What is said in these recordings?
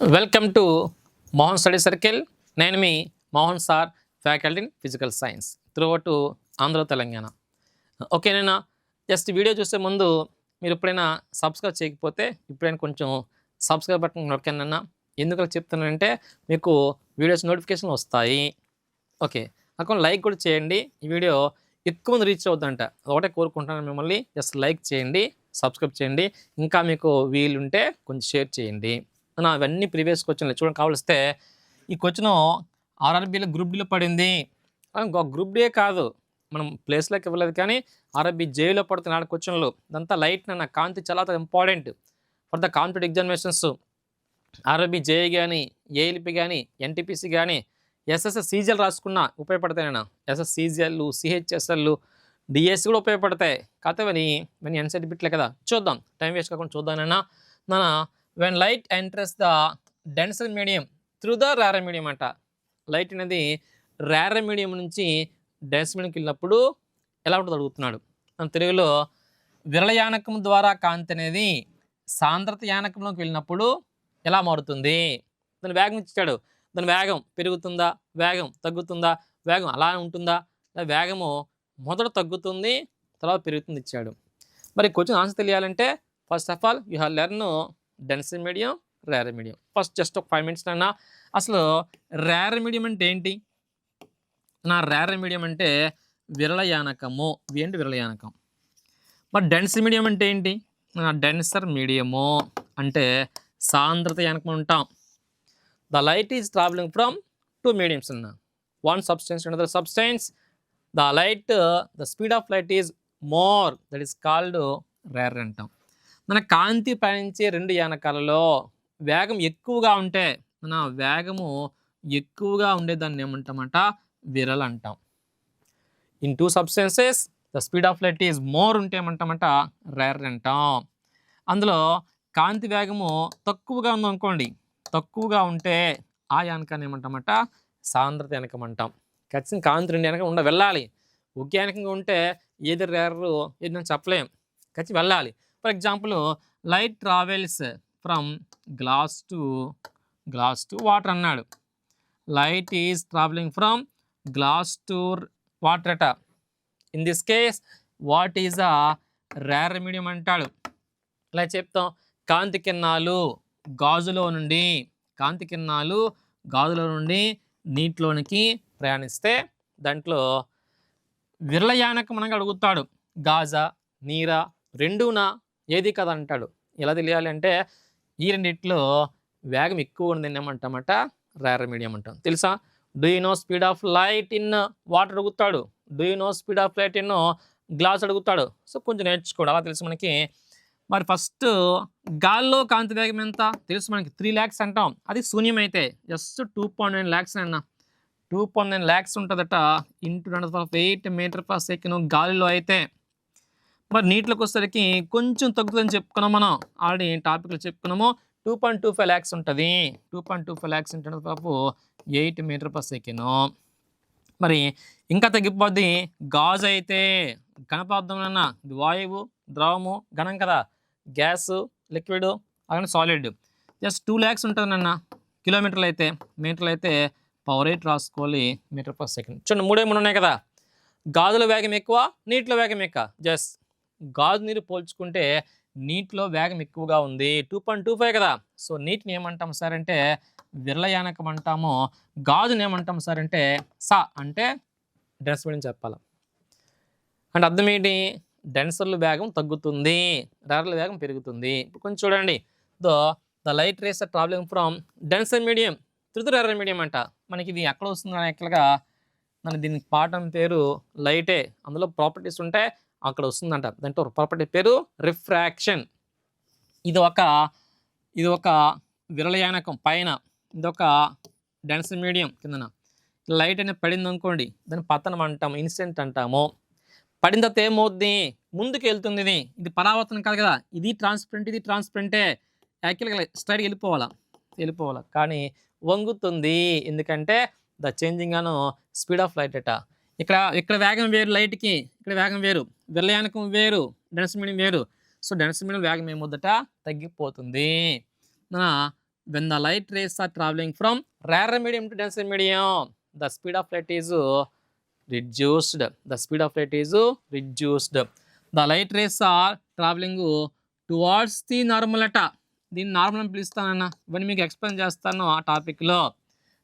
Welcome to Mohan study circle. నేను మీ Mohan sir faculty in physical science throughout Andhra Telangana. ఓకేనేనా just video చూసే ముందు మీరు ఎప్పుడైనా subscribe చేయకపోతే ఇప్పుడైనా కొంచెం సబ్స్క్రైబ్ బటన్ నొక్కానన్నా. ఎందుకు చెప్తున్నానంటే మీకు వీడియోస్ నోటిఫికేషన్ వస్తాయి. ఓకే అక్కడ లైక్ కూడా చేయండి. ఈ వీడియో ఎక్కువ మంది రీచ్ అవుతుందంట ఒకటే కోరుకుంటున్నాను మిమ్మల్ని. జస్ట్ లైక్ చేయండి సబ్స్క్రైబ్ చేయండి. ఇంకా మీకు వీలుంటే కొంచెం షేర్ చేయండి. నా అవన్నీ ప్రీవియస్ క్వశ్చన్లు చూడండి. కావలిస్తే ఈ క్వశ్చన్ ఆర్ఆర్బీలో గ్రూప్ డీలో పడింది. గ్రూప్ డే కాదు. మనం ప్లేస్లోకి ఇవ్వలేదు కానీ ఆర్ఆర్బీ జేలో పడుతున్న నాలుగు క్వశ్చన్లు. ఇదంతా లైట్ నా కాంతి చాలా important for the competitive examinations RRB JA కానీ ఏఎల్పి కానీ ఎన్టీపీసీ కానీ ఎస్ఎస్ఎస్ సీజిఎల్ రాసుకున్నా ఉపయోగపడతాయి నేను ఎస్ఎస్ సీజిఎల్ సిహెచ్ఎస్ఎల్ డిఎస్ కూడా ఉపయోగపడతాయి. కాకపోతే అని మన ఎన్సెట్ బిట్లే కదా. చూద్దాం. టైం వేస్ట్ కాకుండా చూద్దానన్నా నా when light enters the denser medium through the rare medium అంట. లైట్ అనేది రేర మీడియం నుంచి డెన్స్ మీడియంకి వెళ్ళినప్పుడు ఎలా ఉంటుంది అడుగుతున్నాడు. మన తెలుగులో విరళయానకం ద్వారా కాంతి అనేది సాంద్రత యానకంలోకి వెళ్ళినప్పుడు ఎలా మారుతుంది? దాని వేగం ఇచ్చాడు. దాని వేగం పెరుగుతుందా? వేగం తగ్గుతుందా? వేగం అలా ఉంటుందా? వేగము మొదట తగ్గుతుంది తర్వాత పెరుగుతుంది ఇచ్చాడు. మరి క్వశ్చన్ ఆన్సర్ తెలియాలంటే first of all you have learn dense medium rare medium. First just ఒక ఫైవ్ మినిట్స్ అన్నా అసలు రేర్ మీడియం అంటే ఏంటి? నా రేర్ మీడియం అంటే విరళయానకము ఇవి ఏంటి విరళయానకం మరి డెన్స్ మీడియం అంటే ఏంటి? నా డెన్సర్ మీడియము అంటే సాంద్రత యానకం ఉంటాం. The light is travelling from two mediums అన్న. One substance another substance. The light the speed of light is more. That is called rare అంటాం. మన కాంతి పయనించే రెండు యానకాలలో వేగం ఎక్కువగా ఉంటే మన వేగము ఎక్కువగా ఉండేదాన్ని ఏమంటామంట? విరల్ అంటాం in two substances the speed of light is more ఉంటే ఏమంటామంట? రేర్ అంటాం. అందులో కాంతి వేగము తక్కువగా ఉందనుకోండి తక్కువగా ఉంటే ఆ యానకాన్ని ఏమంటామంట? సాంద్రత యానకం అంటాం. ఖచ్చితంగా కాంతి రెండు యానకం ఉండ వెళ్ళాలి. ఒకే యానకంగా ఉంటే ఏది రేరు ఏది నేను చెప్పలేం. ఖచ్చితంగా వెళ్ళాలి. For example light travels from glass to glass to water అన్నాడు. Light is travelling from glass to water అట. In this case what is a rare medium అంటాడు. ఇలా చెప్తాం. కాంతి కిరణాలు గాజులో నుండి కాంతి కిరణాలు గాజులో నుండి నీటిలోనికి ప్రయాణిస్తే దాంట్లో విరళయానకం అనగా అడుగుతాడు. గాజా నీరా రెండునా? ఏది కదా అంటాడు? ఎలా తెలియాలి అంటే ఈ రెండిట్లో వేగం ఎక్కువ ఉంది ఏమంటామట రేర్ మీడియం అంటాం. తెలుసా? Do you know speed of light in water అడుగుతాడు. Do you know speed of light in glass అడుగుతాడు. సో కొంచెం నేర్చుకోడు. అలా తెలుసు మనకి. మరి ఫస్ట్ గాల్లో కాంతి వేగం ఎంత? తెలుసు మనకి. త్రీ ల్యాక్స్ అంటాం. అది శూన్యం అయితే just two point nine lakhs అన్న టూ పాయింట్ నైన్ ల్యాక్స్ ఉంటుందట ఇంటూ రెండు ఎయిట్ మీటర్ పర్ సెకండ్ గాలిలో అయితే. మరి నీటిలోకి వచ్చేసరికి కొంచెం తగ్గుతుందని చెప్పుకున్నాం మనం. ఆల్రెడీ టాపిక్లో చెప్పుకున్నాము. Two point two five lakhs ఉంటుంది. Two point two five lakhs ఉంటుంది పాపు ఎయిట్ మీటర్ పర్ సెకండ్. మరి ఇంకా తగ్గిపోద్ది. గాజు అయితే ఘనపదార్థం అన్న. వాయువు ద్రవము ఘనం కదా. గ్యాస్ లిక్విడ్ అలాగే సాలిడ్. జస్ట్ టూ ల్యాక్స్ ఉంటుందన్న కిలోమీటర్లు అయితే మీటర్లు అయితే పవర్ ఎయిట్ రాసుకోవాలి మీటర్ పర్ సెకండ్. చూడండి మూడే మూడు ఉన్నాయి కదా. గాజుల వేగం ఎక్కువ నీటిలో వేగం ఎక్కువ. జస్ట్ గాజు నీరు పోల్చుకుంటే నీటిలో వేగం ఎక్కువగా ఉంది. టూ పాయింట్ టూ ఫైవ్ కదా. సో నీటిని ఏమంటాం సార్ అంటే విరళయానకం అంటాము. గాజుని ఏమంటాం సార్ అంటే సా అంటే డెన్స్ మీడియం చెప్పాలి. అంటే అర్థం ఏంటి? డెన్సర్ల వేగం తగ్గుతుంది. రేర్ల వేగం పెరుగుతుంది. ఇప్పుడు కొంచెం చూడండి. Though the light rays are travelling from denser medium through rare medium అంట. మనకి ఇది ఎక్కడ వస్తుంది యాక్చువల్గా మన దీని పాఠం పేరు లైటే. అందులో ప్రాపర్టీస్ ఉంటే అక్కడ వస్తుందంట దాంట్లో ప్రాపర్టీ పేరు రిఫ్రాక్షన్. ఇది ఒక ఇది ఒక విరళయానకం పైన. ఇది ఒక డెన్స్ మీడియం కిందన. లైట్ అనేది పడింది అనుకోండి దాన్ని పతనం అంటాము ఇన్సిడెంట్ అంటాము. పడిన తర్వాత ఏమవుద్ది ముందుకు వెళ్తుంది ఇది ఇది పరావర్తనం కాదు కదా. ఇది ట్రాన్స్పరెంట్ ఇది ట్రాన్స్పరెంటే యాక్చువల్గా స్ట్రైట్గా వెళ్ళిపోవాలా? వెళ్ళిపోవాలా. కానీ వంగుతుంది. ఎందుకంటే ద చేంజింగ్ అను స్పీడ్ ఆఫ్ లైట్ అట. ఇక్కడ ఇక్కడ వేగం వేరు లైట్కి. ఇక్కడ వేగం వేరు. విలయానకం వేరు డెన్సిమీడియం వేరు. సో డెన్సిమీడియం మీడియం ఏ మొదట తగ్గిపోతుంది. మన when the light rays are travelling from rarer medium to density medium the speed of light is reduced the speed of light is reduced the light rays are travelling towards the normal అట. దీన్ని normal అని పిలుస్తానన్న ఇవన్నీ మీకు explain చేస్తాను ఆ టాపిక్లో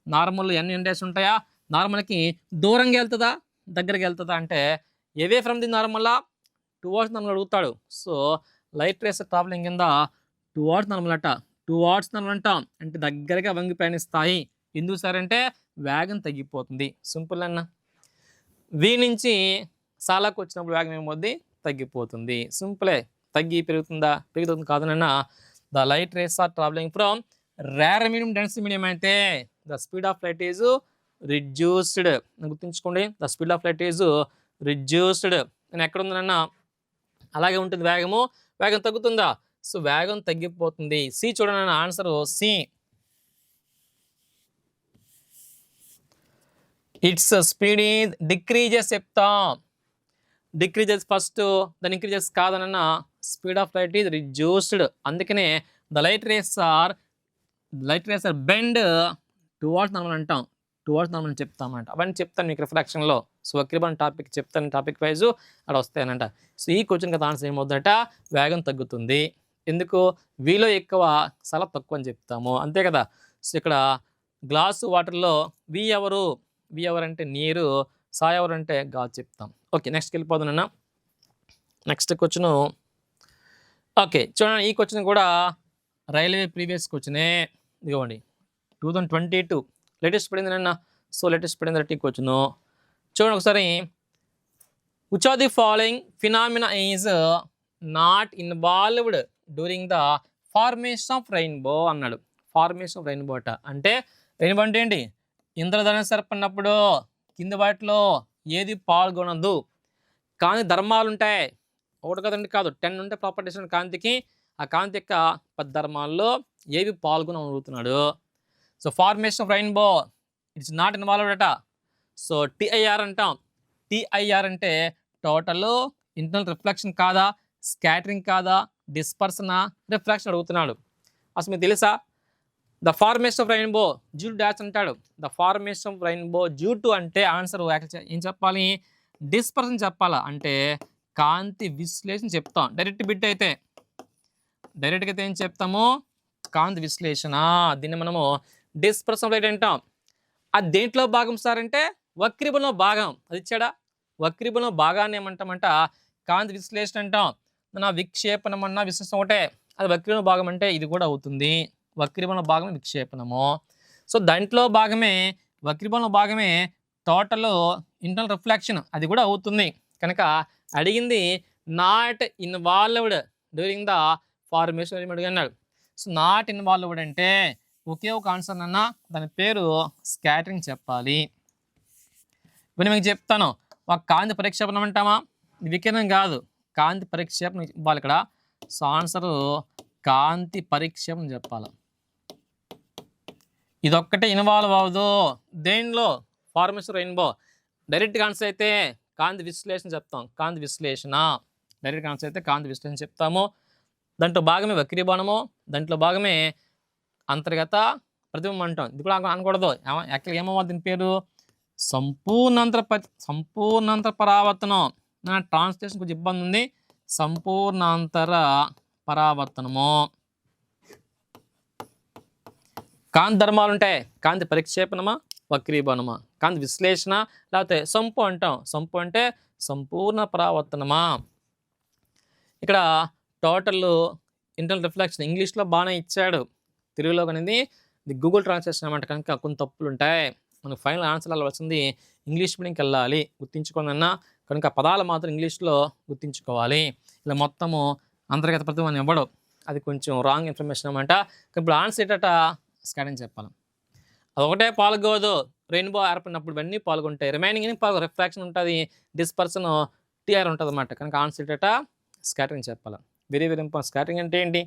normal ఎన్ని index ఉంటాయా? నార్మల్కి దూరంగా వెళ్తుందా? దగ్గరికి వెళ్తుందా? అంటే away from the normal towards normal అడుగుతాడు. సో లైట్ రేస్ ట్రావెలింగ్ కింద టువార్డ్స్ నార్మల్ అట. టువార్డ్స్ నార్మల్ అంటాం. అంటే దగ్గరగా వంగి ప్రయాణిస్తాయి. ఎందుకు సార్ అంటే వేగం తగ్గిపోతుంది. సింపుల్ అన్న. వి నుంచి సాలాకు వచ్చినప్పుడు వేగం ఏమవుద్ది? తగ్గిపోతుంది. సింపులే తగ్గి పెరుగుతుందా? పెరుగుతుంది కాదనన్న the light rays are travelling from rare medium dense medium అయితే the speed of light is reduced గుర్తుంచుకోండి. The speed of light is reduced. నేను ఎక్కడ ఉందనన్నా అలాగే ఉంటుంది వేగము. వేగం తగ్గుతుందా? సో వేగం తగ్గిపోతుంది. సి చూడండి answer C. It's speed is decreases చెప్తాం. డిక్రీజెస్ ఫస్ట్ దాని increases కాదనన్న speed of light is reduced అందుకనే the light rays are light rays are bend towards normal అంటాం. టువార్డ్స్ నార్మల్ చెప్తామంట అవన్నీ చెప్తాను మీకు రిఫ్రాక్షన్లో సో వక్రీబన్ టాపిక్ చెప్తాను టాపిక్ వైజ్ అక్కడ వస్తాయనంట. సో ఈ క్వశ్చన్ కదా ఆన్సర్ ఏమవుతుందట? వేగం తగ్గుతుంది. ఎందుకు? వీలో ఎక్కువ సల తక్కువ అని చెప్తాము. అంతే కదా? సో ఇక్కడ గ్లాసు వాటర్లో వి ఎవరు? వి ఎవరు అంటే నీరు సా ఎవరు అంటే గాజు చెప్తాం. ఓకే నెక్స్ట్కి వెళ్ళిపోతున్నా నెక్స్ట్ క్వశ్చన్. ఓకే చూడండి ఈ క్వశ్చన్ కూడా రైల్వే ప్రీవియస్ క్వశ్చనే. ఇదిగోండి. Two thousand twenty two. Latest పడింది నిన్న. సో లేటెస్ట్ పడింది టీ క్వశ్చను. చూడండి ఒకసారి. Which are the following phenomena is not involved during the formation of rainbow అన్నాడు. ఫార్మేషన్ ఆఫ్ రెయిన్బో అట. అంటే రెయిన్బో అంటే ఏంటి? ఇంద్రధనుస్సు సరిపడినప్పుడు కింద వాటిలో ఏది పాల్గొనదు. కానీ ధర్మాలు ఉంటాయి. ఒకటి కదండి కాదు. టెన్ ఉంటే ప్రాపర్టీస్ కాంతికి. ఆ కాంతి యొక్క పది ధర్మాల్లో ఏవి పాల్గొనగలుగుతున్నాడు so formation of rainbow it's not involved అట. సో టిఐఆర్ అంటాం. టిఐఆర్ అంటే టోటల్ ఇంటర్నల్ రిఫ్లెక్షన్ కాదా? స్కాటరింగ్ కాదా? డిస్పర్సనా? రిఫ్లెక్షన్ అడుగుతున్నాడు. అసలు మీకు తెలుసా? The formation of rainbow due dash అంటాడు. The formation of rainbow due to అంటే ఆన్సర్ ఏం చెప్పాలి? డిస్పర్సన్ చెప్పాలా? అంటే కాంతి విశ్లేషణ చెప్తాం. డైరెక్ట్ బిట్ అయితే. డైరెక్ట్గా అయితే ఏం చెప్తాము? కాంతి విశ్లేషణ. దీన్ని మనము డిస్పర్సన్ రైట్ అంటాం. అది దేంట్లో భాగం సార్ అంటే వక్రీభంలో భాగం. అది ఇచ్చాడా? వక్రీభంలో భాగాన్ని ఏమంటామంట? కాంతి విశ్లేషణ అంటాం. మన విక్షేపణం అన్న విశ్లేషణ ఒకటే. అది వక్రీభవన భాగం అంటే ఇది కూడా అవుతుంది. వక్రీభవన భాగమే విక్షేపణము. సో దాంట్లో భాగమే వక్రీభవన భాగమే టోటల్ ఇంటర్నల్ రిఫ్లెక్షన్ అది కూడా అవుతుంది. కనుక అడిగింది not involved during the formation అడిగినాడు సో నాట్ ఇన్వాల్వ్డ్ అంటే ఒకే ఒక ఆన్సర్ అన్న దాని పేరు స్కాటరింగ్ చెప్పాలి. ఇవన్నీ మీకు చెప్తాను. ఒక కాంతి పరిక్షేపణం అంటామా? వికిరణం కాదు. కాంతి ప్రక్షేపణ ఇవ్వాలి ఇక్కడ. సో ఆన్సర్ కాంతి పరిక్షేపణం చెప్పాలి. ఇదొక్కటే ఇన్వాల్వ్ అవ్వదు. దేనిలో? ఫార్మేషన్ రెయిన్బో డైరెక్ట్గా ఆన్సర్ అయితే కాంతి విశ్లేషణ చెప్తాం. కాంతి విశ్లేషణ. డైరెక్ట్ ఆన్సర్ అయితే కాంతి విశ్లేషణ చెప్తాము. దాంట్లో భాగమే వక్రీభవనము. దాంట్లో భాగమే అంతర్గత ప్రతిబింబం అంటాం. ఇది కూడా అనకూడదు. యాక్చువల్గా ఏమవ్వాలి దీని పేరు? సంపూర్ణాంతర సంపూర్ణాంతర పరావర్తనం. నా ట్రాన్స్లేషన్ కొంచెం ఇబ్బంది ఉంది. సంపూర్ణాంతర పరావర్తనము. కాంతి ధర్మాలు ఉంటాయి కాంతి పరిక్షేపణమా? వక్రీభవనమా? కాంతి విశ్లేషణ? లేకపోతే సంపు అంటాం. సంపు అంటే సంపూర్ణ పరావర్తనమా? ఇక్కడ టోటల్ ఇంటర్నల్ రిఫ్లెక్షన్ ఇంగ్లీష్లో బాగానే ఇచ్చాడు. తెలుగులో అనేది ఇది గూగుల్ ట్రాన్స్లేషన్ అనమాట కనుక కొన్ని తప్పులు ఉంటాయి మనకు ఫైనల్ ఆన్సర్ అవ్వాల్సింది ఇంగ్లీష్ మీడియంకి వెళ్ళాలి గుర్తించుకోనన్నా కనుక పదాలు మాత్రం ఇంగ్లీష్లో గుర్తించుకోవాలి. ఇలా మొత్తము అంతర్గత ప్రతిభని ఇవ్వడం అది కొంచెం రాంగ్ ఇన్ఫర్మేషన్ అనమాట ఇప్పుడు ఆన్సర్ ఏటట? స్కానింగ్ చెప్పాలి. అదొకటే పాల్గొదు. రెయిన్బో ఏర్పడినప్పుడు ఇవన్నీ పాల్గొంటాయి రిమైనింగ్ అని పాల్గొ రిఫ్రాక్షన్ ఉంటుంది. డిస్పర్సన్ టీఆర్ ఉంటుంది అన్నమాట కనుక ఆన్సర్ ఏటట? స్కాటరింగ్ చెప్పాలి. వెరీ వెరీ ఇంపార్టెంట్ స్కాటరింగ్ అంటే ఏంటి?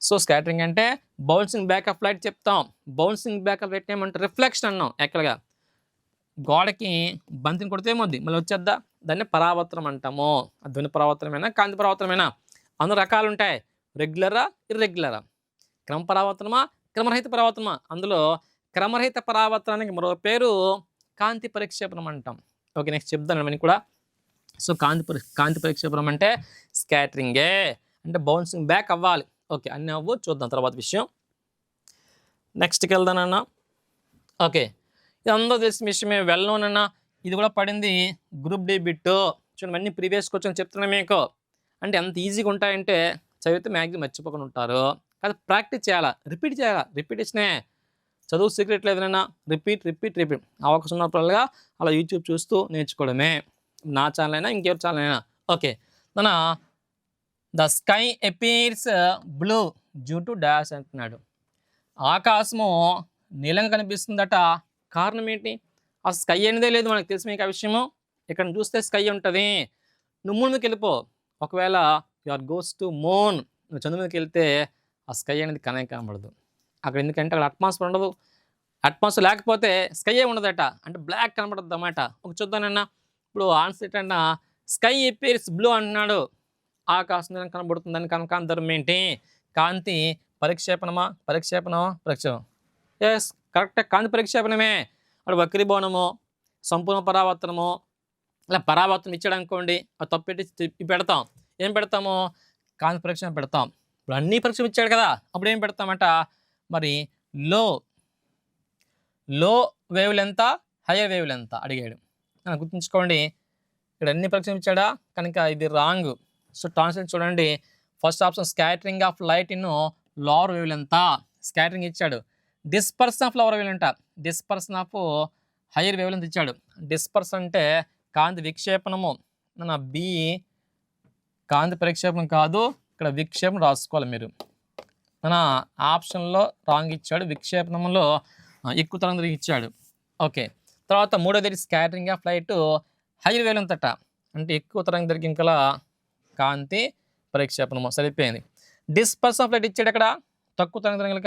సో స్కాటరింగ్ అంటే బౌన్సింగ్ బ్యాక్ ఆఫ్ లైట్ చెప్తాం. బౌన్సింగ్ బ్యాక్ ఆఫ్ లైట్ ఏమంటే రిఫ్లెక్షన్ అన్నాం ఎక్కడగా. గోడకి బంతిని కొడితే ఏమొద్ది మళ్ళీ వచ్చేద్దా? దాన్ని పరావర్తనం అంటాము. అది ధ్వని పరావర్తనమైనా? కాంతి పరావర్తనమైనా? అందులో రకాలు ఉంటాయి. రెగ్యులరా? ఇర్రెగ్యులరా? క్రమ పరావర్తనమా క్రమరహిత పరావర్తనమా? అందులో క్రమరహిత పరావర్తనానికి మరో పేరు కాంతి పరిక్షేపణం అంటాం. ఓకే నెక్స్ట్ చెప్తాను అవన్నీ కూడా. సో కాంతి పరి కాంతి పరిక్షేపణం అంటే స్కాటరింగే. అంటే బౌన్సింగ్ బ్యాక్ అవ్వాలి. ఓకే అన్నీ అవ్వు. చూద్దాం తర్వాత విషయం. నెక్స్ట్కి వెళ్దానన్న ఓకే ఇది అందరూ తెలిసిన విషయమే. వెళ్ళనన్నా ఇది కూడా పడింది గ్రూప్ డి బిట్. చూడండి అన్ని ప్రీవియస్ క్వశ్చన్ చెప్తున్నా మీకు. అంటే ఎంత ఈజీగా ఉంటాయంటే చదివితే మ్యాక్సిమం మర్చిపోకుండా ఉంటారు. కాదు ప్రాక్టీస్ చేయాలా? రిపీట్ చేయాలా? రిపీటేషనే. చదువు సీక్రెట్ లేదనైనా రిపీట్ రిపీట్ రిపీట్. అవకాశం ఉన్నప్పుడల్లా అలా యూట్యూబ్ చూస్తూ నేర్చుకోవడమే. నా ఛానల్ అయినా ఇంకెవరి ఛానల్ అయినా. ఓకే మన the sky appears blue due to dash అంటున్నాడు. ఆకాశము నీలంగా కనిపిస్తుందట. కారణం ఏంటి? ఆ స్కై అనేదే లేదు మనకు తెలిసి మీకు ఆ విషయము? ఇక్కడ చూస్తే స్కై ఉంటుంది. నువ్వు మూన్ మీదకి వెళ్ళిపో. ఒకవేళ యువర్ గోస్ టు మోన్. నువ్వు చంద్రు మీదకి వెళ్తే ఆ స్కై అనేది కనే కనబడదు. అక్కడ ఎందుకంటే అక్కడ అట్మాస్ఫియర్ ఉండదు. అట్మాస్ఫియర్ లేకపోతే స్కై ఉండదట. అంటే బ్లాక్ కనబడద్దు అన్నమాట ఒక చూద్దానన్నా ఇప్పుడు ఆన్సర్ ఏంటన్నా స్కై ఎపీర్స్ బ్లూ అంటున్నాడు. ఆకాశం కనబడుతుందని కనుక అందరం ఏంటి కాంతి పరిక్షేపణమా? పరిక్షేపణమా? ప్రక్షేపం ఎస్ కరెక్ట్ కాంతి పరిక్షేపణమే. అక్కడ వక్రీభవనము సంపూర్ణ పరావర్తనము ఇలా పరావర్తనం ఇచ్చాడు అనుకోండి అది తప్పెట్టి తిప్పి పెడతాం. ఏం పెడతాము? కాంతి పరీక్ష పెడతాం. ఇప్పుడు అన్ని పరీక్షలు ఇచ్చాడు కదా అప్పుడు ఏం పెడతామంట? మరి లో లో వేవులు ఎంత హయ్యర్ వేవ్ లెంత అడిగాడు గుర్తుంచుకోండి. ఇక్కడ అన్ని పరీక్షలు ఇచ్చాడా? కనుక ఇది రాంగ్. సో ట్రాన్స్లేట్ చూడండి. First option scattering of light in lower wave length scattering ఇచ్చాడు. Dispersion of lower wave length dispersion of higher wave length ఇచ్చాడు. డిస్పర్స్ అంటే కాంతి విక్షేపణము. నా బి కాంతి పరిక్షేపణం కాదు ఇక్కడ విక్షేపం రాసుకోవాలి మీరు. మన ఆప్షన్లో రాంగ్ ఇచ్చాడు విక్షేపణంలో ఎక్కువ తరం ఇచ్చాడు. ఓకే తర్వాత మూడోది స్కాటరింగ్ ఆఫ్ లైట్ హైర్ వేలంతట అంటే. ఎక్కువ తరంగ దొరికిన ఇంకా కాంతి ప్రక్షేపణము సరిపోయింది. డిస్పర్స్ ఆఫ్ లైట్ ఇచ్చాడు ఇక్కడ తక్కువ తరంగ దొరికిన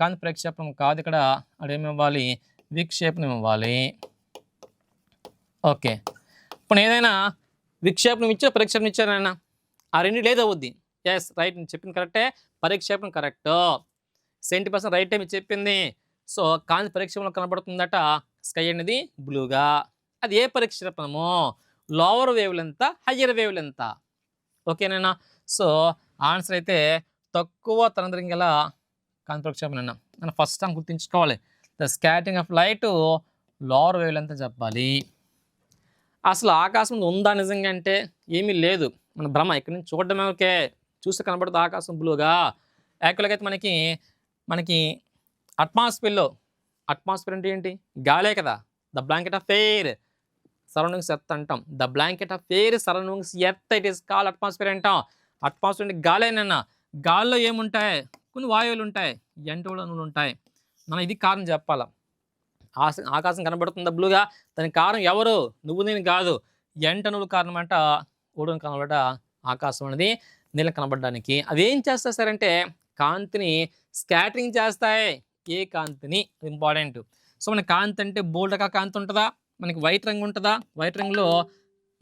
కాంతి ప్రక్షేపణం కాదు ఇక్కడ. అదేమి ఇవ్వాలి? విక్షేపణం ఇవ్వాలి. ఓకే. ఇప్పుడు ఏదైనా విక్షేపణం ఇచ్చా పరిక్షేపణం ఇచ్చారైనా ఆ రెండు లేదు అవుద్ది. ఎస్ రైట్ నేను చెప్పింది కరెక్టే పరిక్షేపణం correct seventy percent right time చెప్పింది. సో కాంతి పరిక్షేపణలో కనబడుతుందట స్కై అనేది బ్లూగా అది ఏ పరిక్షేపణము? లోవర్ వేవ్లు ఎంత హయ్యర్ వేవ్లు ఎంత ఓకేనా సో ఆన్సర్ అయితే తక్కువ తరంతరం గల కాంతి పరిక్షేపణ మనం ఫస్ట్ టైం గుర్తుంచుకోవాలి. The scattering of light lower wave length చెప్పాలి. అసలు ఆకాశం ఉందా నిజంగా అంటే ఏమీ లేదు. మన భ్రమ ఇక్కడి నుంచి చూడడమే ఓకే చూస్తే కనబడుతుంది ఆకాశం బ్లూగా యాక్చువల్గా అయితే మనకి మనకి అట్మాస్ఫియర్లో అట్మాస్ఫియర్ అంటే ఏంటి? గాలే కదా. The blanket of air. Surroundings earth అంటాం the blanket of air surroundings earth it is call atmosphere అంటాం. అట్మాస్ఫియర్ అంటే గాలేనన్నా గాల్లో ఏముంటాయి? కొన్ని వాయువులు ఉంటాయి. ఎంటోళనులు ఉంటాయి. మనం ఇది కారణం చెప్పాలా? ఆకాశం కనబడుతుందా బ్లూగా? దానికి కారణం ఎవరు? నువ్వు నేను కాదు. ఎంటనులు కారణం అంట ఊడని కనబడ ఆకాశం అనేది నీళ్ళ కనబడడానికి. అవి ఏం చేస్తాయి సరంటే అంటే కాంతిని స్కాటరింగ్ చేస్తాయి. ఏ కాంతిని? ఇంపార్టెంట్ సో మన కాంతి అంటే బోల్డ్ రకాల కాంతి ఉంటుందా? మనకి వైట్ రంగు ఉంటుందా? వైట్ రంగులో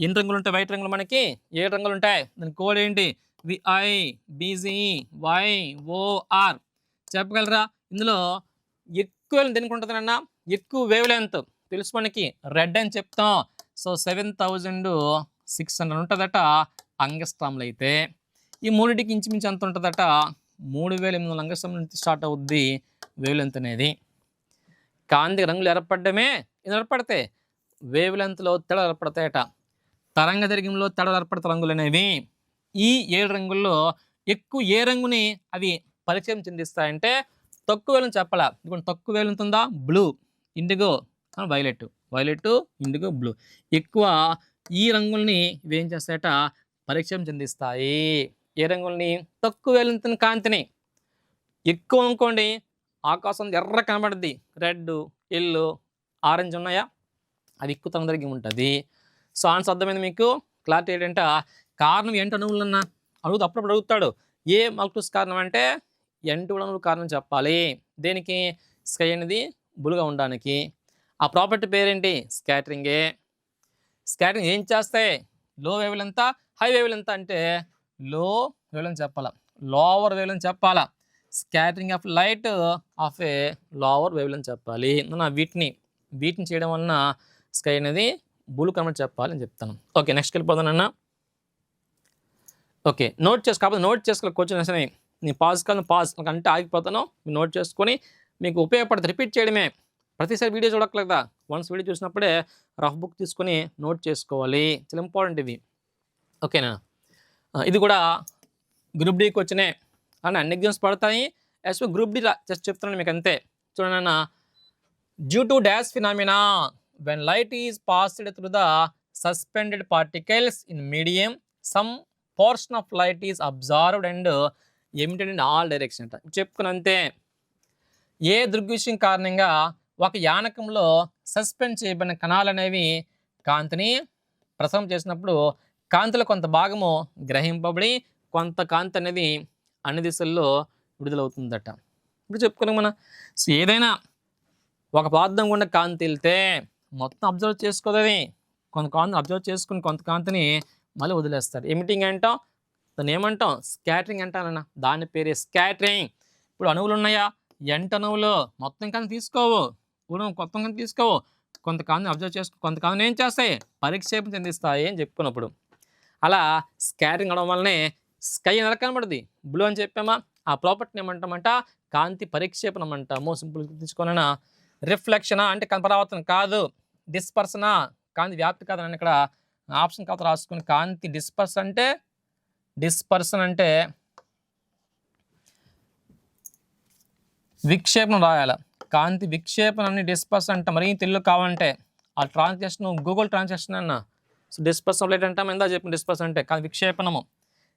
ఎన్ని రంగులు ఉంటాయి వైట్ రంగులు మనకి ఏడు రంగులు ఉంటాయి దాని కోడ్ ఏంటి? విఐ బీజీ వై ఓఆర్ చెప్పగలరా? ఇందులో ఎక్కువ దేనికి ఉంటుందన్న ఎక్కువ వేవ్ లెంత్ తెలుసు మనకి? రెడ్ అని చెప్తాం. So seven thousand six hundred ఉంటుందట అంగస్ట్రామ్లు అయితే. ఈ మూడింటికి ఇంచుమించు ఎంత ఉంటుందట? మూడు వేల ఎనిమిది వందల అంగస్ట్రామ్ నుంచి స్టార్ట్ అవుద్ది వేవ్ లెంత్ అనేది. కాంతి రంగులు ఏర్పడమే. ఇది ఏర్పడితే వేవ్ లెంత్లో తేడా ఏర్పడతాయట తరంగ దైర్ఘ్యంలో తేడా ఏర్పడత రంగులు అనేవి ఈ ఏడు రంగుల్లో ఎక్కువ ఏ రంగుని అవి పరిచయం చెందిస్తాయంటే తక్కువ వేలు చెప్పాలా. ఇప్పుడు తక్కువ వేలు ఉంటుందా blue. Indigo violet. Violet indigo blue. ఎక్కువ ఈ రంగుల్ని ఇవేం చేస్తాయట? పరిచయం చెందిస్తాయి. ఏ రంగుల్ని? తక్కువ వేలుంతున్న కాంతిని. ఎక్కువ అనుకోండి ఆకాశం ఎర్ర కనబడుద్ది. రెడ్ ఎల్లో ఆరెంజ్ ఉన్నాయా? అది ఎక్కువ తొందరగా ఉంటుంది సో ఆన్సర్ అర్థమైంది మీకు? క్లారిటీ ఏంటంటే కారణం ఏంటి అణువులన్నా అడుగుతూ అప్పుడప్పుడు అడుగుతాడు. ఏ మల్టూస్ కారణం అంటే ఎంటు అణువులు కారణం చెప్పాలి. దేనికి? స్కై అనేది బులుగా ఉండడానికి. ఆ ప్రాపర్టీ పేరేంటి? స్కాటరింగే స్కాటరింగ్ ఏం చేస్తాయి లో వేవులు ఎంత? హై వేవులు ఎంత అంటే లో వేవులని చెప్పాలా. లోవర్ వేవ్ చెప్పాలా. Scattering of light of a lower వేవులని అని చెప్పాలి. నా వీటిని వీటిని చేయడం వలన స్కై అనేది బ్లూ కన్వర్ట్ చెప్పాలి అని చెప్తాను. ఓకే నెక్స్ట్ వెళ్ళిపోతానన్నా ఓకే నోట్ చేసుకో కాకపోతే నోట్ చేసుకోవాలి క్వశ్చన్ అసలు నేను పాజ్ కాదు పాజ్ అంటే ఆగిపోతాను నోట్ చేసుకొని మీకు ఉపయోగపడుతుంది రిపీట్ చేయడమే. ప్రతిసారి వీడియో చూడక్కలేదా వన్స్ వీడియో చూసినప్పుడే రఫ్ బుక్ తీసుకొని నోట్ చేసుకోవాలి. చాలా ఇంపార్టెంట్ ఇవి. ఓకేనా ఇది కూడా గ్రూప్ డీకి వచ్చినాయి అని అన్ని ఎగ్జామ్స్ పడతాయి. యాజ్ గ్రూప్ డీ జస్ట్ చెప్తున్నాను మీకు అంతే. చూడండి అన్న due to dash phenomena when light is passed through the suspended particles in medium some portion of light is absorbed and emitted in all direction అంట. ఏ దృగ్విషయం కారణంగా ఒక యానకంలో సస్పెండ్ చేయబడిన కణాలు అనేవి కాంతిని ప్రసరం చేసినప్పుడు కాంతిలో కొంత భాగము గ్రహింపబడి కొంత కాంతి అనేది అన్ని దిశల్లో విడుదలవుతుందట. ఇప్పుడు చెప్పుకున్నాం మన సో ఏదైనా ఒక పదార్థం గుండా కాంతి వెళ్తే మొత్తం అబ్జర్వ్ చేసుకోదని కొంత కాంతిని అబ్జర్వ్ చేసుకుని కొంత కాంతిని మళ్ళీ వదిలేస్తారు. ఎమిటింగ్ అంటాం దాన్ని ఏమంటాం? స్కాటరింగ్ అంటానన్న దాని పేరే స్కాటరింగ్. ఇప్పుడు అణువులు ఉన్నాయా? ఎంట అణువులు. మొత్తం కానీ తీసుకోవు. ఇప్పుడు కొత్త కానీ తీసుకోవు. కొంత కాంతిని అబ్జర్వ్ చేసుకో కొంత ఏం చేస్తాయి? పరిక్షేపం చెందిస్తాయి అని చెప్పుకున్నప్పుడు. అలా స్కాటరింగ్ అవడం వల్లనే స్కై ఎలా కనబడుతుంది బ్లూ అని చెప్పామా? ఆ ప్రాపర్టీని ఏమంటామంట? కాంతి పరిక్షేపణం అంటాము. సింపుల్ గుర్తుంచుకోనైనా రిఫ్లెక్షనా? అంటే పరావర్తనం కాదు. డిస్పర్సనా కాంతి వ్యాప్తి కాదని ఇక్కడ ఆప్షన్ కాదు రాసుకుని కాంతి డిస్పర్స్ అంటే డిస్పర్సన్ అంటే విక్షేపణం రాయాలి. కాంతి విక్షేపణ అని డిస్పర్స్ అంట. మరీ తెలుగు కావాలంటే ఆ ట్రాన్సాక్షన్ గూగుల్ ట్రాన్సాక్షన్ అన్న. సో డిస్పర్స్ లైట్ అంటాం. ఎందా చెప్పిన డిస్పర్స్ అంటే కానీ విక్షేపణము.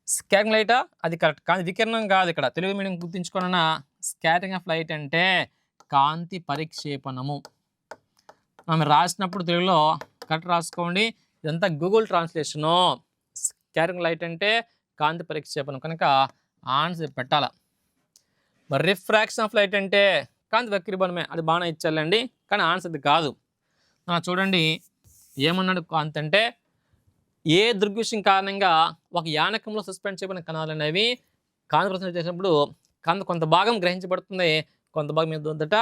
స్కాటింగ్ లైటా అది కరెక్ట్ కాంతి వికిరణం కాదు ఇక్కడ. తెలుగు మీడియం గుర్తించుకున్న స్కాటింగ్ ఆఫ్ లైట్ అంటే కాంతి పరిక్షేపణము. ఆమె రాసినప్పుడు తెలుగులో కరెక్ట్ రాసుకోండి. ఇదంతా గూగుల్ ట్రాన్స్లేషను క్యారింగ్ లైట్ అంటే కాంతి ప్రక్షేపణం. కనుక ఆన్సర్ పెట్టాల. మరి రిఫ్రాక్షన్ ఆఫ్ లైట్ అంటే కాంతి వక్రీభవనమే. అది బాగానే ఇచ్చాలండి కానీ ఆన్సర్ అది కాదు. చూడండి. ఏమన్నాడు కాంతి అంటే ఏ దృగ్విషయం కారణంగా ఒక యానకంలో సస్పెండ్ చేయబడిన కణాలు అనేవి కాంతి ప్రసరణ చేసినప్పుడు కాంతి కొంత భాగం గ్రహించబడుతుంది కొంత భాగం మీద వద్దట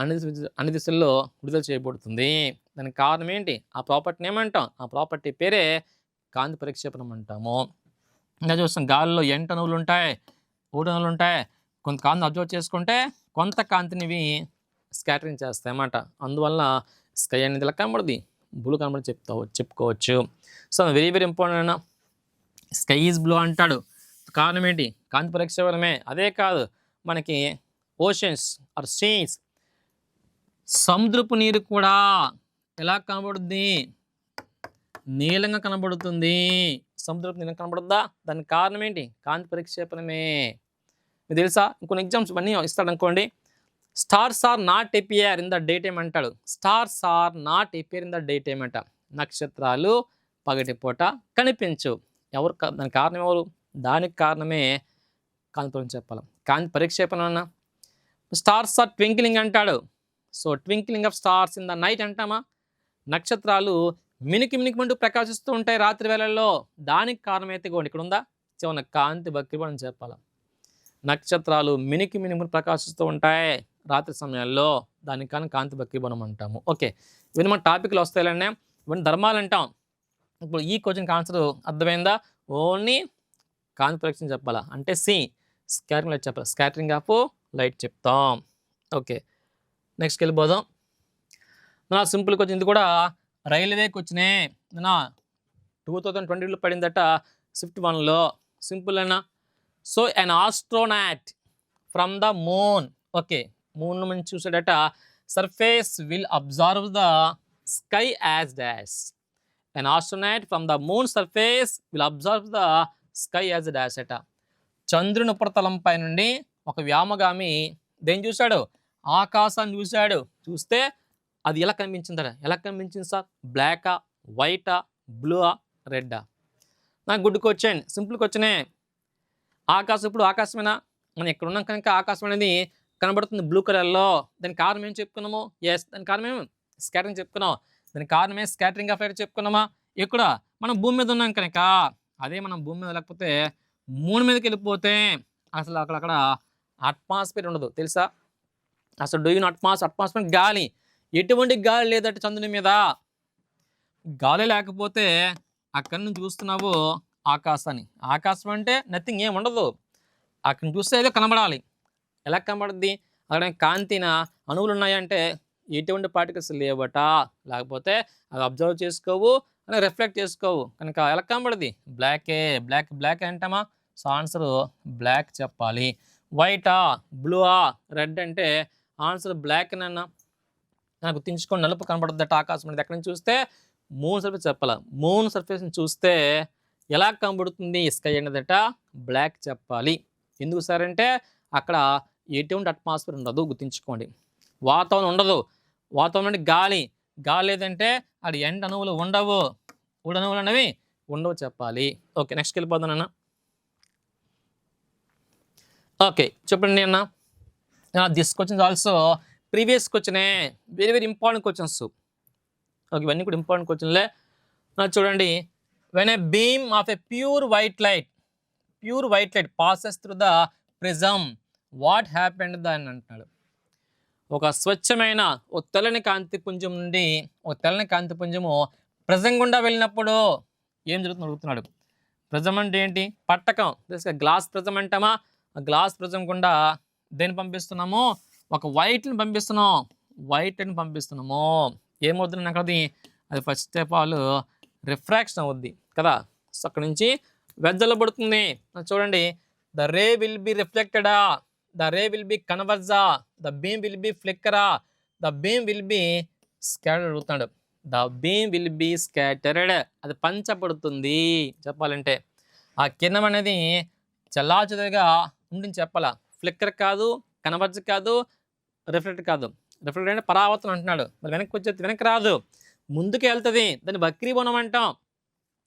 అన్ని అన్ని దిశల్లో విడుదల చేయబడుతుంది. దానికి కారణం ఏంటి? ఆ ప్రాపర్టీని ఏమంటాం? ఆ ప్రాపర్టీ పేరే కాంతి ప్రక్షేపణం అంటాము. ఇంకా చూస్తాం గాలిలో ఎంట అణువులు ఉంటాయి ఊట అణువులు ఉంటాయి. కొంత కాంతిని అబ్జర్వ్ చేసుకుంటే కొంత కాంతిని ఇవి స్కాటరింగ్ చేస్తాయి అన్నమాట అందువల్ల స్కై అనేది ఇలా కనబడుతుంది బ్లూ కనబడి చెప్తా చెప్పుకోవచ్చు. సో వెరీ వెరీ ఇంపార్టెంట్ అన్న స్కై ఈజ్ బ్లూ అంటాడు. కారణం ఏంటి? కాంతి ప్రక్షేపణమే. అదే కాదు మనకి ఓషన్స్ ఆర్ సీన్స్ సముద్రపు నీరు కూడా ఎలా కనబడుద్ది? నీలంగా కనబడుతుంది. సముద్రపు నీలం కనబడుద్దా? దానికి కారణం ఏంటి? కాంతి ప్రక్షేపణమే. మీకు తెలుసా? ఇంకొన్ని ఎగ్జామ్స్ ఇవన్నీ ఇస్తాడు అనుకోండి. Stars are not appear in the day time అంటాడు. Stars are not appear in the day time అంట. నక్షత్రాలు పగటిపూట కనిపించు. ఎవరు దానికి కారణం ఎవరు? దానికి కారణమే కాంతి గురించి చెప్పాలి. కాంతి పరీక్షేపణ అన్న స్టార్స్ ఆర్ ట్వింకిలింగ్ అంటాడు. So twinkling of stars in the night అంటామా? నక్షత్రాలు మినికి మినికిమంటూ ప్రకాశిస్తూ ఉంటాయి రాత్రి వేళల్లో. దానికి కారణం అయితే ఇక్కడ ఉందా చివరి కాంతి బక్కిబడి అని చెప్పాలి. నక్షత్రాలు మినికి మినిమి ప్రకాశిస్తూ ఉంటాయి రాత్రి సమయాల్లో. దానికి కానీ కాంతి బక్రీబనం అంటాము. ఓకే ఇవన్నీ మన టాపిక్లు వస్తాయిలండి. ఇవన్నీ ధర్మాలు అంటాం. ఇప్పుడు ఈ క్వశ్చన్కి ఆన్సర్ అర్థమైందా? ఓన్లీ కాంతి పరీక్ష చెప్పాలా? అంటే సి స్కాటరింగ్ లైట్ చెప్పాలి? స్కాటరింగ్ ఆఫ్ లైట్ చెప్తాం. ఓకే నెక్స్ట్కి వెళ్ళిపోదాం నా సింపుల్ క్వశ్చన్ ఇది కూడా రైల్వేకి వచ్చినాయి నా టూ థౌజండ్ ట్వంటీలో పడిందట స్విఫ్ట్ వన్లో. సింపుల్ అయినా so an astronaut from the moon okay moon నుంచి చూసాడట surface will observe the sky as dash an astronaut from the moon surface will observe the sky as dash అట. చంద్రుని ఉపరితలంపై నుండి ఒక వ్యామగామి దేని చూశాడు? ఆకాశాన్ని చూశాడు. చూస్తే అది ఎలా కనిపించిందట? ఎలా కనిపించింది సార్? బ్లాకా వైటా బ్లూఆ రెడ్డా నాకు గుడ్ క్వశ్చన్. సింపుల్ క్వశ్చనే. ఆకాశం ఇప్పుడు ఆకాశమేనా? మనం ఎక్కడ ఉన్నాం కనుక ఆకాశం అనేది కనబడుతుంది బ్లూ కలర్లో. దాని కారణం ఏం చెప్పుకున్నాము? ఎస్ దాని కారణం ఏమి స్కాటరింగ్ చెప్పుకున్నాం దాని కారణమే స్కాటరింగ్ ఆఫ్ లైట్ చెప్పుకున్నామా? ఇక్కడ మనం భూమి మీద ఉన్నాం కనుక. అదే మనం భూమి మీద లేకపోతే మూడు మీదకి వెళ్ళిపోతే అసలు అక్కడక్కడ అట్మాస్ఫియర్ ఉండదు. తెలుసా? అసలు డూ అట్మాస్ అట్మాస్ఫియర్ గాలి. ఎటువంటి గాలి లేదంటే చంద్రుని మీద. గాలి లేకపోతే అక్కడి నుంచి చూస్తున్నావు ఆకాశాన్ని. ఆకాశం అంటే నథింగ్ ఏం ఉండదు. అక్కడిని చూస్తే ఏదో కనబడాలి. ఎలా కనబడుద్ది? అక్కడ కాంతిన అణువులు ఉన్నాయంటే ఎటువంటి పార్టికల్స్ లేవట. లేకపోతే అవి అబ్జర్వ్ చేసుకోవు అని రిఫ్లెక్ట్ చేసుకోవు. కనుక ఎలా కనబడుద్ది? బ్లాకే బ్లాక్ బ్లాక్ అంటామా? సో ఆన్సర్ బ్లాక్ చెప్పాలి. వైటా బ్లూఆ రెడ్ అంటే ఆన్సర్ బ్లాక్ అన్న నాకు గుర్తించుకొని నలుపు కనబడుద్దట ఆకాశం అనేది ఎక్కడి నుంచి చూస్తే మూన్ సర్ఫేస్ చెప్పాల. మూన్ సర్ఫేస్ని చూస్తే ఎలా కనబడుతుంది? స్కై అనేదట బ్లాక్ చెప్పాలి. ఎందుకు సార్ అంటే అక్కడ ఎటువంటి అట్మాస్ఫియర్ ఉండదు గుర్తుంచుకోండి. వాతావరణం ఉండదు. వాతావరణం అంటే గాలి. గాలి లేదంటే అది ఎండ అణువులు ఉండవు. ఉడనువులు అనేవి ఉండవు చెప్పాలి. ఓకే నెక్స్ట్ వెళ్ళిపోదాం అన్న ఓకే చెప్పండి అన్నా. దిస్ క్వశ్చన్స్ ఆల్సో ప్రీవియస్ క్వశ్చనే very very important questions okay ఇవన్నీ కూడా ఇంపార్టెంట్ క్వశ్చన్లే ah, చూడండి. When a beam of a pure white light pure white light passes through the prism what happened దాన్ని అంటున్నాడు. ఒక స్వచ్ఛమైన ఒక తెల్లని కాంతి పుంజం నుండి ఒక తెల్లని కాంతి పుంజము ప్రిజం గుండా వెళ్ళినప్పుడు ఏం జరుగుతుంది అడుగుతున్నాడు. ప్రజం అంటే ఏంటి? పట్టకం. తెలుసు గ్లాస్ ప్రజం అంటామా? ఆ గ్లాస్ ప్రజం గుండా దేన్ని పంపిస్తున్నాము? ఒక వైట్ని పంపిస్తున్నాం. వైట్ని పంపిస్తున్నాము. ఏమవుతుంది అక్కడది? అది ఫస్ట్ ఆఫ్ ఆల్ రిఫ్రాక్షన్ అవుద్ది కదా? సో అక్కడ నుంచి వెజ్జలబడుతుంది చూడండి. ద రే విల్ బి రిఫ్లెక్టెడా ద రే విల్ బి కన్వర్జా the beam will be ఫ్లిక్కరా the beam will be scatter అడుగుతున్నాడు the beam will be scattered అది పంచబడుతుంది. చెప్పాలంటే ఆ కిరణం అనేది చల్లాచుదగా ఉండి చెప్పాలా? ఫ్లిక్కర్ కాదు కన్వర్జ్ కాదు రిఫ్లెక్ట్ కాదు. రిఫ్లెక్ట్ అంటే పరావర్తనం అంటున్నాడు. మరి వెనక్కి వచ్చేది వెనక్కి రాదు. ముందుకు వెళ్తుంది. దాన్ని వక్రీభవనం అంటాం.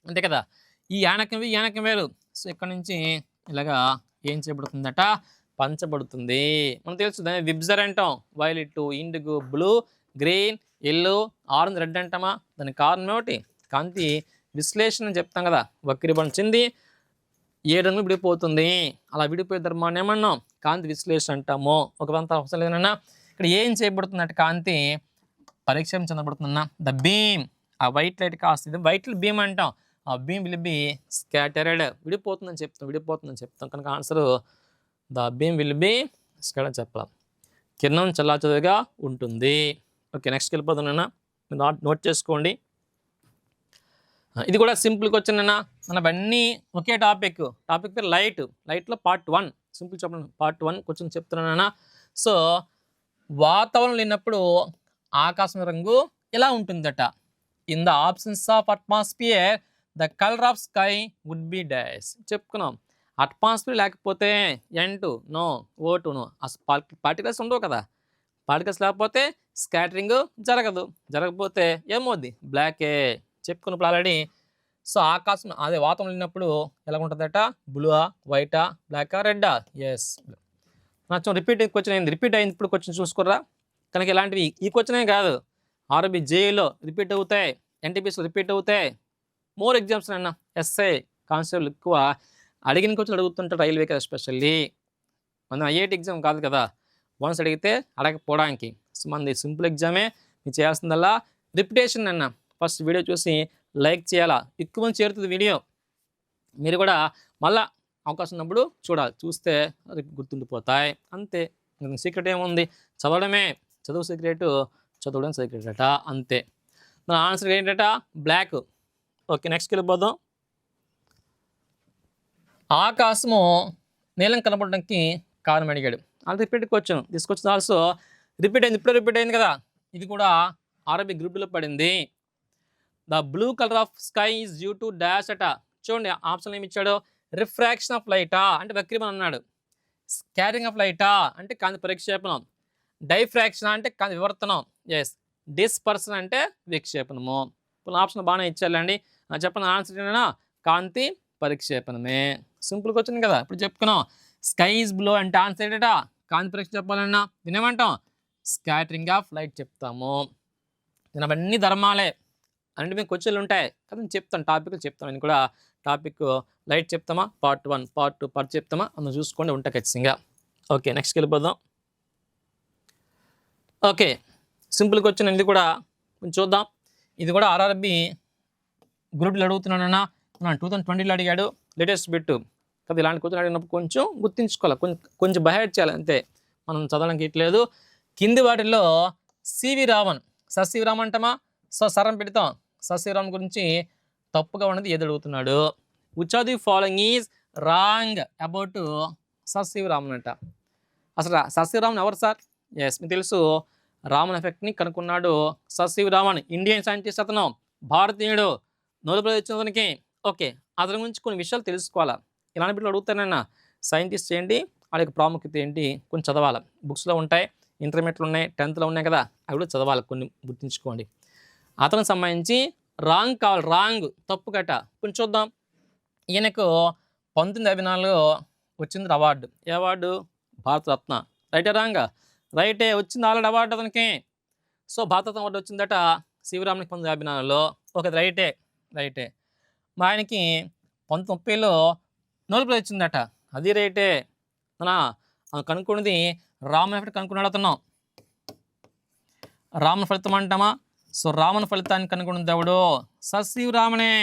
అంతే కదా? ఈ యానకం ఈ యానకం వేరు. సో ఇక్కడ నుంచి ఇలాగా ఏం చేయబడుతుందట? పంచబడుతుంది. మనకు తెలుసు దాన్ని విబ్జర్ అంటాం. Violet indigo blue green yellow orange red అంటామా? దాని కారణం ఏమిటి? కాంతి విశ్లేషణ చెప్తాం కదా. వక్రీభవనం చెంది ఏ రంగు విడిపోతుంది? అలా విడిపోయే ధర్మాన్ని ఏమన్నాం? కాంతి విశ్లేషణ అంటాము. ఒక అంత అవసరం లేదన్నా ఇక్కడ ఏం చేయబడుతుందంటే కాంతి పరీక్షం చెందబడుతుందన్నా ద బీమ్. ఆ వైట్ లైట్ కాస్త ఇది వైట్ బీమ్ అంటాం. ఆ బీమ్ విల్ బి స్కాటర్డ్. విడిపోతుందని చెప్తాం విడిపోతుందని చెప్తాం. కనుక answer the beam will be scatter చెప్పాలి. కిరణం చల్లాచదుగా ఉంటుంది. ఓకే నెక్స్ట్కి వెళ్ళిపోతున్నా నోట్ నోట్ చేసుకోండి. ఇది కూడా సింపుల్ క్వశ్చన్ అన్న. మన అవన్నీ ఒకే టాపిక్ టాపిక్ పేరు లైట్ లైట్లో పార్ట్ వన్ సింపుల్ చెప్పండి పార్ట్ వన్ కొంచెం చెప్తున్నానన్నా సో వాతావరణం లేనప్పుడు ఆకాశం రంగు ఎలా ఉంటుందట? In the options of atmosphere the colour of sky would be dash చెప్పుకున్నాం. అట్మాస్ఫియర్ లేకపోతే N two no O two no అసలు పార్టికల్స్ ఉండవు కదా. పార్టికల్స్ లేకపోతే స్కాటరింగ్ జరగదు. జరగకపోతే ఏమవుద్ది? బ్లాకే చెప్పుకున్నప్పుడు ఆల్రెడీ సో ఆకాశం అదే వాతావరణం వెళ్ళినప్పుడు ఎలా ఉంటుందట బ్లూఆ వైటా బ్లాకా రెడ్డా? ఎస్. నచ్చం రిపీట్ క్వశ్చన్ అయింది. రిపీట్ అయింది ఇప్పుడు క్వశ్చన్ చూసుకోరా కనుక ఇలాంటివి ఈ క్వశ్చనే కాదు. ఆర్బీ జేఈలో రిపీట్ అవుతాయి. ఎన్టీపీసీలో రిపీట్ అవుతాయి. మోర్ ఎగ్జామ్స్ అన్న ఎస్ఐ కానిస్టేబుల్ ఎక్కువ. అడిగిన క్వశ్చన్ అడుగుతుంటారు రైల్వే కదా ఎస్పెషల్లీ మనం ఐఐటి ఎగ్జామ్ కాదు కదా. వన్స్ అడిగితే అడగకపోవడానికి. సో మనది సింపుల్ ఎగ్జామే. మీరు చేయాల్సిందల్లా రిపిటేషన్ అన్న ఫస్ట్ వీడియో చూసి లైక్ చేయాలా? ఎక్కువ మంది చేరుతుంది వీడియో. మీరు కూడా మళ్ళా అవకాశం ఉన్నప్పుడు చూడాలి. చూస్తే గుర్తుండిపోతాయి. అంతే. సీక్రెట్ ఏముంది? చదవడమే. చదువు సీక్రెట్ చదవడం సీక్రెట్ అట. అంతే. మన ఆన్సర్ ఏంటట? బ్లాక్ ఓకే నెక్స్ట్కి వెళ్ళిపోదాం. ఆకాశము నీలం కనపడడానికి కారణం అడిగాడు. అది రిపీట్ క్వశ్చన్ తీసుకొచ్చిన ఆల్సో రిపీట్ అయింది. ఇప్పుడే రిపీట్ అయింది కదా? ఇది కూడా అరబీ గ్రూప్లో పడింది. The blue colour of sky is due to dash అట. చూడండి ఆప్షన్ ఏమి ఇచ్చాడు? రిఫ్రాక్షన్ ఆఫ్ లైటా? అంటే వక్రీమం అన్నాడు. స్కారింగ్ ఆఫ్ లైటా? అంటే కాంతి ప్రక్షేపణం. డైఫ్రాక్షన్ అంటే కాంతి వివర్తనం. ఎస్ డిస్పర్సన్ అంటే విక్షేపణము. ఇప్పుడు ఆప్షన్ బాగానే ఇచ్చాలండి చెప్పిన ఆన్సర్ ఏంటన్నా కాంతి పరిక్షేపణమే. సింపుల్గా వచ్చింది కదా ఇప్పుడు చెప్పుకున్నాం. స్కై ఈజ్ బ్లూ అంటే ఆన్సర్ ఏంటట? కాంతి పరీక్ష చెప్పాలన్నా. దీనేమంటాం స్కాటరింగ్ ఆఫ్ లైట్ చెప్తాము. దీని అవన్నీ ధర్మాలే. అంటే మేము క్వశ్చన్లు ఉంటాయి. కదా చెప్తాను టాపిక్లు చెప్తాను నేను కూడా టాపిక్ లైట్ చెప్తామా? Part one part two part చెప్తామా? అందులో చూసుకోండి. ఉంటాయి ఖచ్చితంగా. ఓకే. నెక్స్ట్కి వెళ్ళిపోదాం. ఓకే. సింపుల్ క్వశ్చన్ ఇది కూడా. కొంచెం చూద్దాం. ఇది కూడా ఆర్ఆర్బి గ్రూప్లో అడుగుతున్నానన్నా. టూ థౌసండ్ ట్వంటీలో అడిగాడు. Latest bit. కదా ఇలాంటి క్వశ్చన్ అడిగినప్పుడు కొంచెం గుర్తించుకోవాలి. కొంచెం కొంచెం బయట చేయాలి. అంతే. మనం చదవడానికి ఇట్లేదు. కింది వాటిల్లో సివి రామన్. ససివి రామన్ అంటామా? సో సరం పెడతాం. సస్యరామ్ గురించి తప్పుగా ఉన్నది ఏది అడుగుతున్నాడు? Which are the following is wrong about ససివి అంట. అసలు ససివి ఎవరు సార్? ఎస్ మీకు తెలుసు. రామన్ ఎఫెక్ట్ని కనుక్కున్నాడు సస్యరామన్ ఇండియన్ సైంటిస్ట్ అతను భారతీయుడు నోబెల్ వచ్చిన అతనికి. ఓకే అతని గురించి కొన్ని విషయాలు తెలుసుకోవాలా? ఇలాంటి బిడ్డలు అడుగుతానన్నా సైంటిస్ట్ ఏంటి? వాళ్ళ ప్రాముఖ్యత ఏంటి? కొన్ని చదవాలి. బుక్స్లో ఉంటాయి ఇంటర్మీడియట్లో ఉన్నాయి టెన్త్లో ఉన్నాయి కదా అవి కూడా చదవాలి కొన్ని గుర్తుంచుకోండి. అతనికి సంబంధించి రాంగ్ కావాలి రాంగ్ తప్పు కట్ట. కొంచెం చూద్దాం. ఈయనకు పంతొమ్మిది యాభై నాలుగులో వచ్చింది అవార్డు. ఏ అవార్డు? భారతరత్న. రైటే రాంగ్? రైటే. వచ్చింది ఆల్రెడీ అవార్డు అతనికి. సో భారతరత్న అవార్డు వచ్చిందట శివరామునికి పంతొమ్మిది యాభై నాలుగులో. ఒక రైటే. రైటే. మా ఆయనకి పంతొమ్మిది ముప్పైలో నోబెల్ ప్రైజ్ వచ్చిందట. అది రైటే. అనా కనుక్కున్నది రామన్ ఎఫెక్ట్ కనుక్కున్నాడు అతను. రామన్ ఫలితం అంటామా? సో రామన్ ఫలితాన్ని దేవుడు ఎవడు సశివరామనే